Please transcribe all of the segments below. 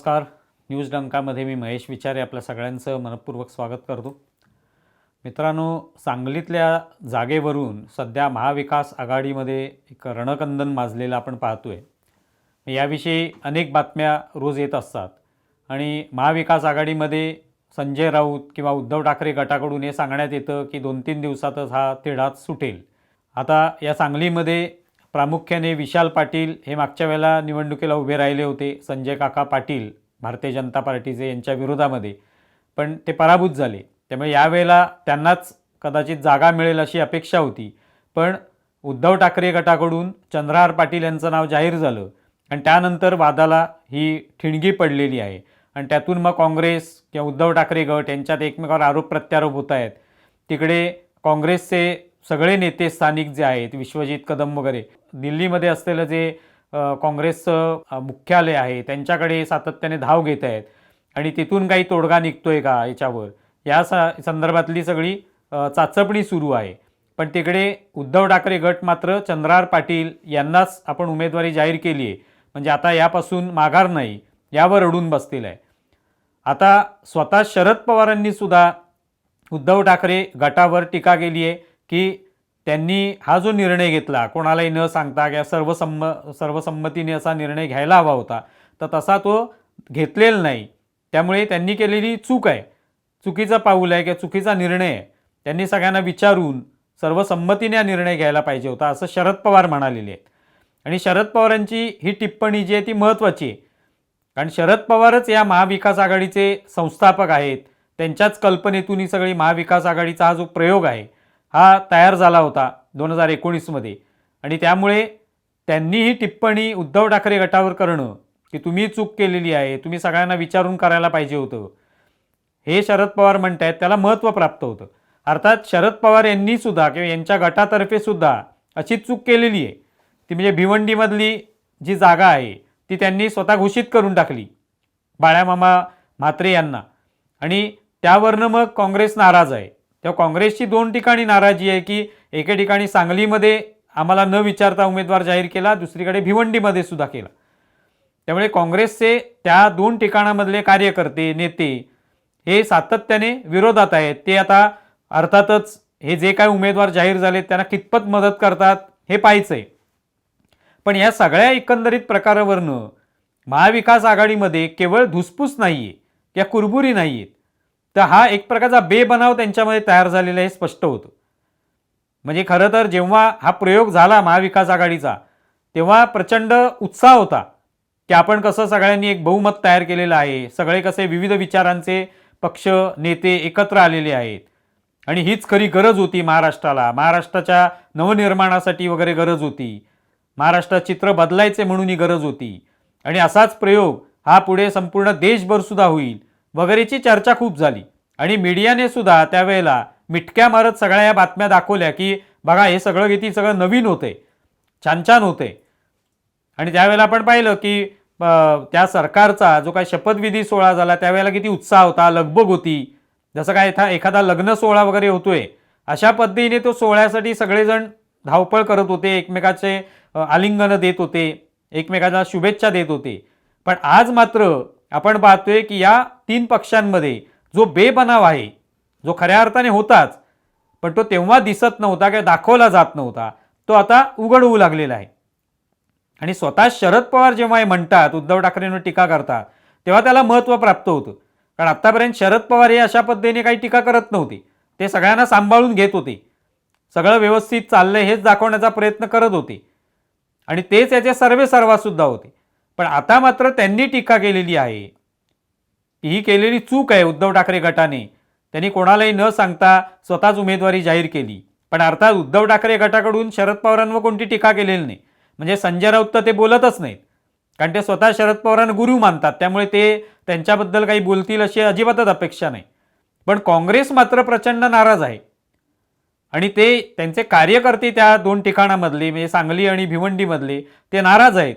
नमस्कार. न्यूज डंकामध्ये मी महेश विचारे आपल्या सगळ्यांचं मनपूर्वक स्वागत करतो. मित्रांनो सांगलीतल्या जागेवरून सध्या महाविकास आघाडीमध्ये एक रणकंदन माजलेलं आपण पाहतो आहे याविषयी अनेक बातम्या रोज येत असतात. आणि महाविकास आघाडीमध्ये संजय राऊत किंवा उद्धव ठाकरे गटाकडून हे सांगण्यात येतं की दोन तीन दिवसातच हा तिढाच सुटेल. आता या सांगलीमध्ये प्रामुख्याने विशाल पाटील हे मागच्या वेळेला निवडणुकीला उभे राहिले होते. संजय काका पाटील भारतीय जनता पार्टीचे यांच्या विरोधामध्ये. पण ते पराभूत झाले. त्यामुळे यावेळेला त्यांनाच कदाचित जागा मिळेल अशी अपेक्षा होती. पण उद्धव ठाकरे गटाकडून चंद्रहार पाटील यांचं नाव जाहीर झालं आणि त्यानंतर वादाला ही ठिणगी पडलेली आहे. आणि त्यातून मग काँग्रेस किंवा उद्धव ठाकरे गट यांच्यात एकमेकावर आरोप प्रत्यारोप होत आहेत. तिकडे काँग्रेसचे सगळे नेते स्थानिक जे आहेत विश्वजित कदम वगैरे दिल्लीमध्ये असलेलं जे काँग्रेसचं मुख्यालय आहे त्यांच्याकडे सातत्याने धाव घेत आहेत. आणि तिथून काही तोडगा निघतोय का याच्यावर? या सा संदर्भातली सगळी चाचपणी सुरू आहे. पण तिकडे उद्धव ठाकरे गट मात्र चंद्रार पाटील यांनाच आपण उमेदवारी जाहीर केली आहे. म्हणजे आता यापासून माघार नाही यावर अडून बसतील आहे. आता स्वतः शरद पवारांनी सुद्धा उद्धव ठाकरे गटावर टीका केली आहे की त्यांनी हा जो निर्णय घेतला कोणालाही न सांगता किंवा सर्वसंम सर्वसंमतीने असा निर्णय घ्यायला हवा होता तर तसा तो घेतलेला नाही. त्यामुळे त्यांनी केलेली चूक आहे. चुकीचं पाऊल आहे किंवा चुकीचा निर्णय आहे. त्यांनी सगळ्यांना विचारून सर्वसंमतीने हा निर्णय घ्यायला पाहिजे होता असं शरद पवार म्हणालेले आहेत. आणि शरद पवारांची ही टिप्पणी जी आहे ती महत्त्वाची आहे. कारण शरद पवारच या महाविकास आघाडीचे संस्थापक आहेत. त्यांच्याच कल्पनेतून ही सगळी महाविकास आघाडीचा हा जो प्रयोग आहे हा तयार झाला होता दोन हजार एकोणीसमध्ये. आणि त्यामुळे त्यांनी ही टिप्पणी उद्धव ठाकरे गटावर करणं की तुम्ही चूक केलेली आहे तुम्ही सगळ्यांना विचारून करायला पाहिजे होतं. हे शरद पवार म्हणत आहेत त्याला महत्त्व प्राप्त होतं. अर्थात शरद पवार यांनी सुद्धा किंवा यांच्या गटातर्फे सुद्धा अशी चूक केलेली आहे. ती म्हणजे भिवंडीमधली जी जागा आहे ती त्यांनी स्वतः घोषित करून टाकली बाळ्यामामा म्हात्रे यांना. आणि त्यावरनं मग काँग्रेस नाराज आहे. तेव्हा काँग्रेसची दोन ठिकाणी नाराजी आहे की एके ठिकाणी सांगलीमध्ये आम्हाला न विचारता उमेदवार जाहीर केला दुसरीकडे भिवंडीमध्ये सुद्धा केला. त्यामुळे काँग्रेसचे त्या दोन ठिकाणामधले कार्यकर्ते नेते हे सातत्याने विरोधात आहेत. ते आता अर्थातच हे जे काय उमेदवार जाहीर झाले त्यांना कितपत मदत करतात हे पाहायचं आहे. पण या सगळ्या एकंदरीत प्रकारावरनं महाविकास आघाडीमध्ये केवळ धुसफूस नाही आहे किंवा कुरबुरी नाही आहेत तर हा एक प्रकारचा बेबनाव त्यांच्यामध्ये तयार झालेला हे स्पष्ट होतं. म्हणजे खरं तर जेव्हा हा प्रयोग झाला महाविकास आघाडीचा तेव्हा प्रचंड उत्साह होता की आपण कसं सगळ्यांनी एक बहुमत तयार केलेलं आहे सगळे कसे विविध विचारांचे पक्ष नेते एकत्र आलेले आहेत. आणि हीच खरी गरज होती महाराष्ट्राला. महाराष्ट्राच्या नवनिर्माणासाठी वगैरे गरज होती. महाराष्ट्रात चित्र बदलायचे म्हणून ही गरज होती. आणि असाच प्रयोग हा पुढे संपूर्ण देशभर सुद्धा होईल. वगैरेची चर्चा खूप झाली. आणि मीडियाने सुद्धा त्यावेळेला मिटक्या मारत सगळ्या या बातम्या दाखवल्या की बघा हे सगळं किती सगळं नवीन होते. छान छान होते. आणि त्यावेळेला आपण पाहिलं की त्या सरकारचा जो काय शपथविधी सोहळा झाला त्यावेळेला किती उत्साह होता लगबग होती. जसं काय एखा एखादा लग्न सोहळा वगैरे होतोय अशा पद्धतीने तो सोहळ्यासाठी सगळेजण धावपळ करत होते एकमेकाचे आलिंगनं देत होते एकमेकाला शुभेच्छा देत होते. पण आज मात्र आपण पाहतोय की या तीन पक्षांमध्ये जो बेबनाव आहे जो खऱ्या अर्थाने होताच पण तो तेव्हा दिसत नव्हता किंवा दाखवला जात नव्हता तो आता उघड होऊ लागलेला आहे. आणि स्वतः शरद पवार जेव्हा हे म्हणतात उद्धव ठाकरेंवर टीका करतात तेव्हा त्याला महत्त्व प्राप्त होतं. कारण आत्तापर्यंत शरद पवार हे अशा पद्धतीने काही टीका करत नव्हते. ते सगळ्यांना सांभाळून घेत होते. सगळं व्यवस्थित चाललंय हेच दाखवण्याचा प्रयत्न करत होते. आणि तेच याचे सर्वे सर्वासुद्धा होते. पण आता मात्र त्यांनी टीका केलेली आहे. ही केलेली चूक आहे उद्धव ठाकरे गटाने. त्यांनी कोणालाही न सांगता स्वतःच उमेदवारी जाहीर केली. पण अर्थात उद्धव ठाकरे गटाकडून शरद पवारांवर कोणती टीका केलेली नाही. म्हणजे संजय राऊत तर ते बोलतच नाहीत. कारण ते स्वतः शरद पवारांना गुरु मानतात. त्यामुळे ते त्यांच्याबद्दल काही बोलतील अशी अजिबातच अपेक्षा नाही. पण काँग्रेस मात्र प्रचंड नाराज आहे. आणि ते त्यांचे कार्यकर्ते त्या दोन ठिकाणामधले म्हणजे सांगली आणि भिवंडीमधले ते नाराज आहेत.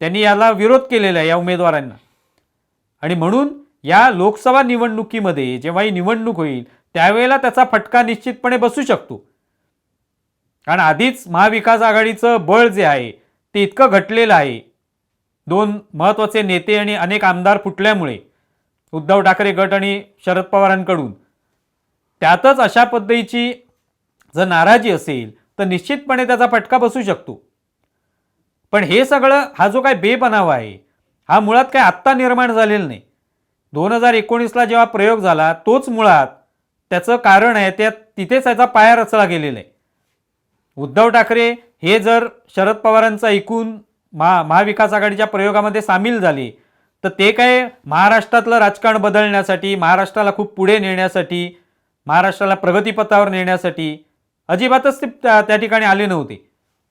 त्यांनी याला विरोध केलेला आहे या उमेदवारांना. आणि म्हणून या लोकसभा निवडणुकीमध्ये जेव्हा ही निवडणूक होईल त्यावेळेला त्याचा फटका निश्चितपणे बसू शकतो. कारण आधीच महाविकास आघाडीचं बळ जे आहे ते इतकं घटलेलं आहे. दोन महत्त्वाचे नेते आणि अनेक आमदार फुटल्यामुळे उद्धव ठाकरे गट आणि शरद पवारांकडून. त्यातच अशा पद्धतीची जर नाराजी असेल तर निश्चितपणे त्याचा फटका बसू शकतो. पण हे सगळं हा जो काय बेबनाव आहे हा मुळात काय आत्ता निर्माण झालेला नाही. दोन हजार एकोणीसला जेव्हा प्रयोग झाला तोच मुळात त्याचं कारण आहे त्या तिथेच त्याचा पाया रचला गेलेला आहे. उद्धव ठाकरे हे जर शरद पवारांचं ऐकून महा महाविकास आघाडीच्या प्रयोगामध्ये सामील झाले तर ते काय महाराष्ट्रातलं राजकारण बदलण्यासाठी महाराष्ट्राला खूप पुढे नेण्यासाठी महाराष्ट्राला प्रगतीपथावर नेण्यासाठी अजिबातच ते त्या त्या ठिकाणी आले नव्हते.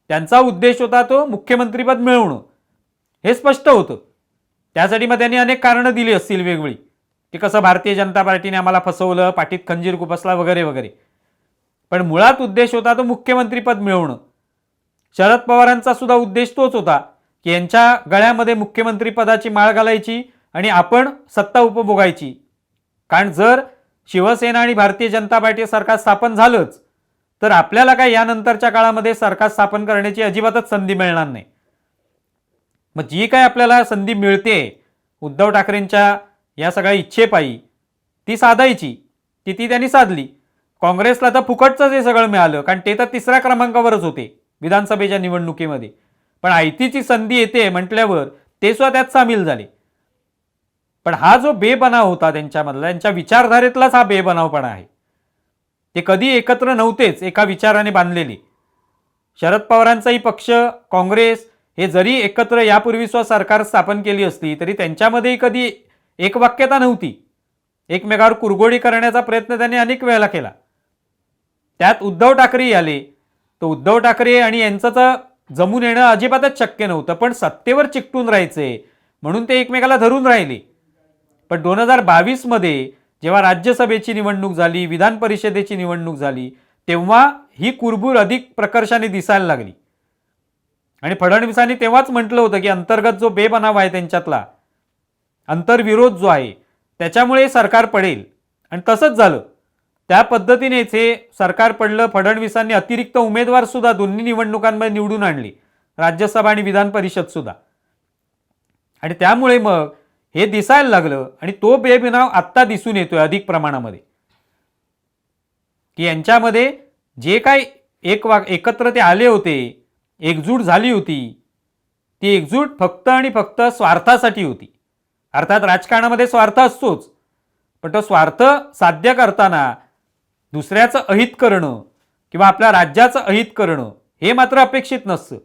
त्यांचा उद्देश होता तो मुख्यमंत्रीपद मिळवणं. हे स्पष्ट होतं. त्यासाठी मग त्यांनी अनेक कारणं दिली असतील वेगवेगळी. की कसं भारतीय जनता पार्टीने आम्हाला फसवलं पाठीत खंजीर कुपसला वगैरे वगैरे. पण मुळात उद्देश होता तो मुख्यमंत्रीपद मिळवणं. शरद पवारांचा सुद्धा उद्देश तोच होता की यांच्या गळ्यामध्ये मुख्यमंत्रीपदाची माळ घालायची आणि आपण सत्ता उपभोगायची. कारण जर शिवसेना आणि भारतीय जनता पार्टी सरकार स्थापन झालंच तर आपल्याला काय यानंतरच्या काळामध्ये सरकार स्थापन करण्याची अजिबातच संधी मिळणार नाही. मग जी काय आपल्याला संधी मिळते उद्धव ठाकरेंच्या या सगळ्या इच्छेपायी ती साधायची ती ती त्यांनी साधली. काँग्रेसला तर फुकटचं हे सगळं मिळालं कारण ते तर तिसऱ्या क्रमांकावरच होते विधानसभेच्या निवडणुकीमध्ये. पण आयतीची संधी येते म्हटल्यावर ते सुद्धा त्यात सामील झाले. पण हा जो बेबनाव होता त्यांच्यामधला त्यांच्या विचारधारेतलाच हा बेबनावपणा आहे. ते कधी एकत्र नव्हतेच एका विचाराने बांधलेले. शरद पवारांचाही पक्ष काँग्रेस हे जरी एकत्र यापूर्वी स्व सरकार स्थापन केली असली तरी त्यांच्यामध्येही कधी एकवाक्यता नव्हती. एकमेकावर कुरगोडी करण्याचा प्रयत्न त्यांनी अनेक वेळेला केला. त्यात उद्धव ठाकरे आले. तर उद्धव ठाकरे आणि यांचं तर जमून येणं अजिबातच शक्य नव्हतं पण सत्तेवर चिकटून राहायचे म्हणून ते एकमेकाला धरून राहिले. पण दोन हजार बावीसमध्ये जेव्हा राज्यसभेची निवडणूक झाली विधान परिषदेची निवडणूक झाली तेव्हा ही कुरबूर अधिक प्रकर्षाने दिसायला लागली. आणि फडणवीसांनी तेव्हाच म्हटलं होतं की अंतर्गत जो बेबनाव आहे त्यांच्यातला अंतर्विरोध जो आहे त्याच्यामुळे सरकार पडेल. आणि तसंच झालं. त्या पद्धतीनेच हे सरकार पडलं फडणवीसांनी अतिरिक्त उमेदवार सुद्धा दोन्ही निवडणुकांमध्ये निवडून आणली राज्यसभा आणि विधान परिषद सुद्धा. आणि त्यामुळे मग हे दिसायला लागलं आणि तो बेबनाव आत्ता दिसून येतोय अधिक प्रमाणामध्ये. की यांच्यामध्ये जे काय एक वा एकत्र ते आले होते एकजूट झाली होती. ती एकजूट फक्त आणि फक्त स्वार्थासाठी होती. अर्थात राजकारणामध्ये स्वार्थ असतोच. पण तो स्वार्थ साध्य करताना दुसऱ्याचं अहित करणं किंवा आपल्या राज्याचं अहित करणं हे मात्र अपेक्षित नसतं.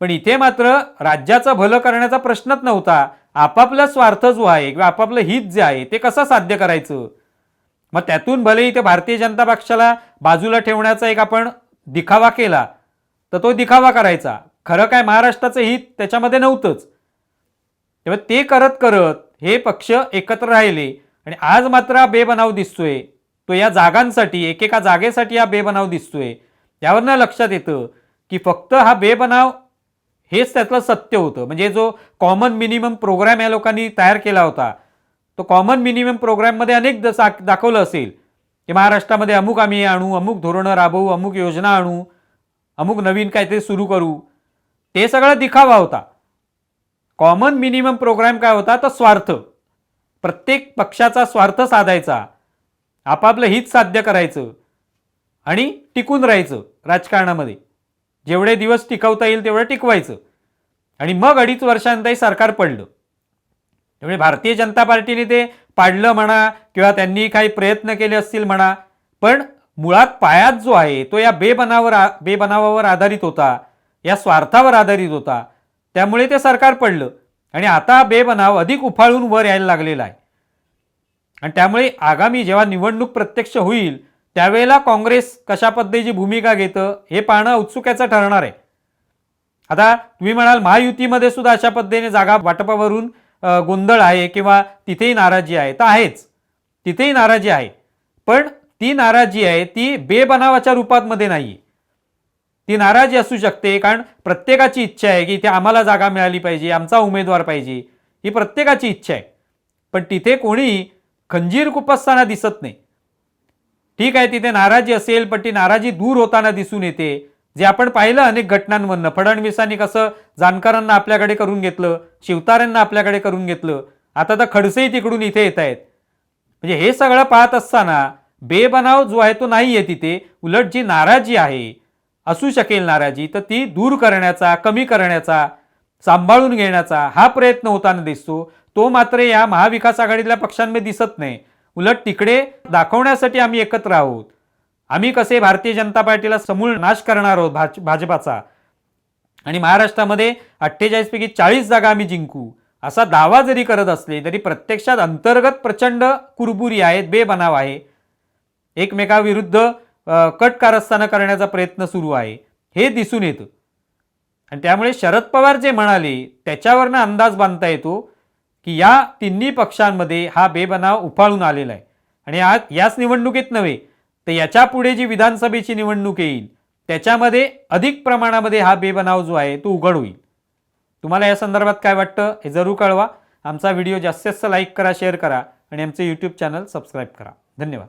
पण इथे मात्र राज्याचं भलं करण्याचा प्रश्नच नव्हता. आपापला स्वार्थ जो आहे किंवा आपापलं हित जे आहे ते कसं साध्य करायचं? मग त्यातून भले इथे भारतीय जनता पक्षाला बाजूला ठेवण्याचा एक आपण दिखावा केला. तर तो दिखावा करायचा. खरं काय महाराष्ट्राचं हित त्याच्यामध्ये नव्हतंच. तेव्हा ते करत करत हे पक्ष एकत्र राहिले आणि आज मात्र हा बेबनाव दिसतोय. तो या जागांसाठी एकेका जागेसाठी हा बेबनाव दिसतोय. त्यावरनं लक्षात येतं की फक्त हा बेबनाव हेच त्यातलं सत्य होतं. म्हणजे जो कॉमन मिनिमम प्रोग्राम या लोकांनी तयार केला होता तो कॉमन मिनिमम प्रोग्राममध्ये अनेक दस दाखवलं असेल. की महाराष्ट्रामध्ये अमुक आम्ही आणू अमुक धोरणं राबवू अमुक योजना आणू. अमुक नवीन काहीतरी सुरू करू. ते सगळं दिखावा होता. कॉमन मिनिमम प्रोग्राम काय होता? तर स्वार्थ. प्रत्येक पक्षाचा स्वार्थ साधायचा. आपापलं हित साध्य करायचं. आणि टिकून राहायचं राजकारणामध्ये. जेवढे दिवस टिकवता येईल तेवढं टिकवायचं. आणि मग अडीच वर्षांतही सरकार पडलं. त्यामुळे भारतीय जनता पार्टीने ते पाडलं म्हणा किंवा त्यांनी काही प्रयत्न केले असतील म्हणा पण मुळात पायात जो आहे तो या बेबनावर बेबनावावर आधारित होता या स्वार्थावर आधारित होता. त्यामुळे ते सरकार पडलं. आणि आता बेबनाव अधिक उफाळून वर यायला लागलेला आहे. आणि त्यामुळे आगामी जेव्हा निवडणूक प्रत्यक्ष होईल त्यावेळेला काँग्रेस कशा पद्धतीची भूमिका घेतं हे पाहणं उत्सुक्याचं ठरणार आहे. आता तुम्ही म्हणाल महायुतीमध्ये सुद्धा अशा पद्धतीने जागा वाटपावरून गोंधळ आहे किंवा तिथेही नाराजी आहे. तर आहेच. तिथेही नाराजी आहे. पण ती नाराजी आहे ती बेबनावाच्या रूपात मध्ये नाही. ती नाराजी असू शकते कारण प्रत्येकाची इच्छा आहे की इथे आम्हाला जागा मिळाली पाहिजे आमचा उमेदवार पाहिजे ही प्रत्येकाची इच्छा आहे. पण तिथे कोणी खंजीर कुपसताना दिसत नाही. ठीक आहे तिथे नाराजी असेल पण ती नाराजी दूर होताना दिसून येते. जे आपण पाहिलं अनेक घटनांमधनं फडणवीसांनी कसं जानकरांना आपल्याकडे करून घेतलं शिवतार्यांना आपल्याकडे करून घेतलं आता तर खडसेही तिकडून इथे येत आहेत म्हणजे हे सगळं पाहत असताना बेबनाव जो आहे तो नाही आहे तिथे उलट जी नाराजी आहे असू शकेल नाराजी तर ती दूर करण्याचा कमी करण्याचा सांभाळून घेण्याचा हा प्रयत्न होताना दिसतो. तो मात्र या महाविकास आघाडीतल्या पक्षांमध्ये दिसत नाही. उलट तिकडे दाखवण्यासाठी आम्ही एकत्र आहोत. आम्ही कसे भारतीय जनता पार्टीला समूळ नाश करणार आहोत भाज भाजपाचा? आणि महाराष्ट्रामध्ये अठ्ठेचाळीसपैकी चाळीस जागा आम्ही जिंकू. असा दावा जरी करत असले तरी प्रत्यक्षात अंतर्गत प्रचंड कुरबुरी आहेत बेबनाव आहे. एकमेकाविरुद्ध कट कारस्थानं करण्याचा प्रयत्न सुरू आहे. हे दिसून येतं. आणि त्यामुळे शरद पवार जे म्हणाले त्याच्यावरनं अंदाज बांधता येतो की या तिन्ही पक्षांमध्ये हा बेबनाव उफाळून आलेला आहे. आणि आज याच निवडणुकीत नव्हे तर याच्यापुढे जी विधानसभेची निवडणूक येईल त्याच्यामध्ये अधिक प्रमाणामध्ये हा बेबनाव जो आहे तो उघड होईल. तुम्हाला या संदर्भात काय वाटतं हे जरूर कळवा. आमचा व्हिडिओ जास्तीत जास्त लाईक करा शेअर करा आणि आमचे यूट्यूब चॅनल सबस्क्राईब करा. धन्यवाद.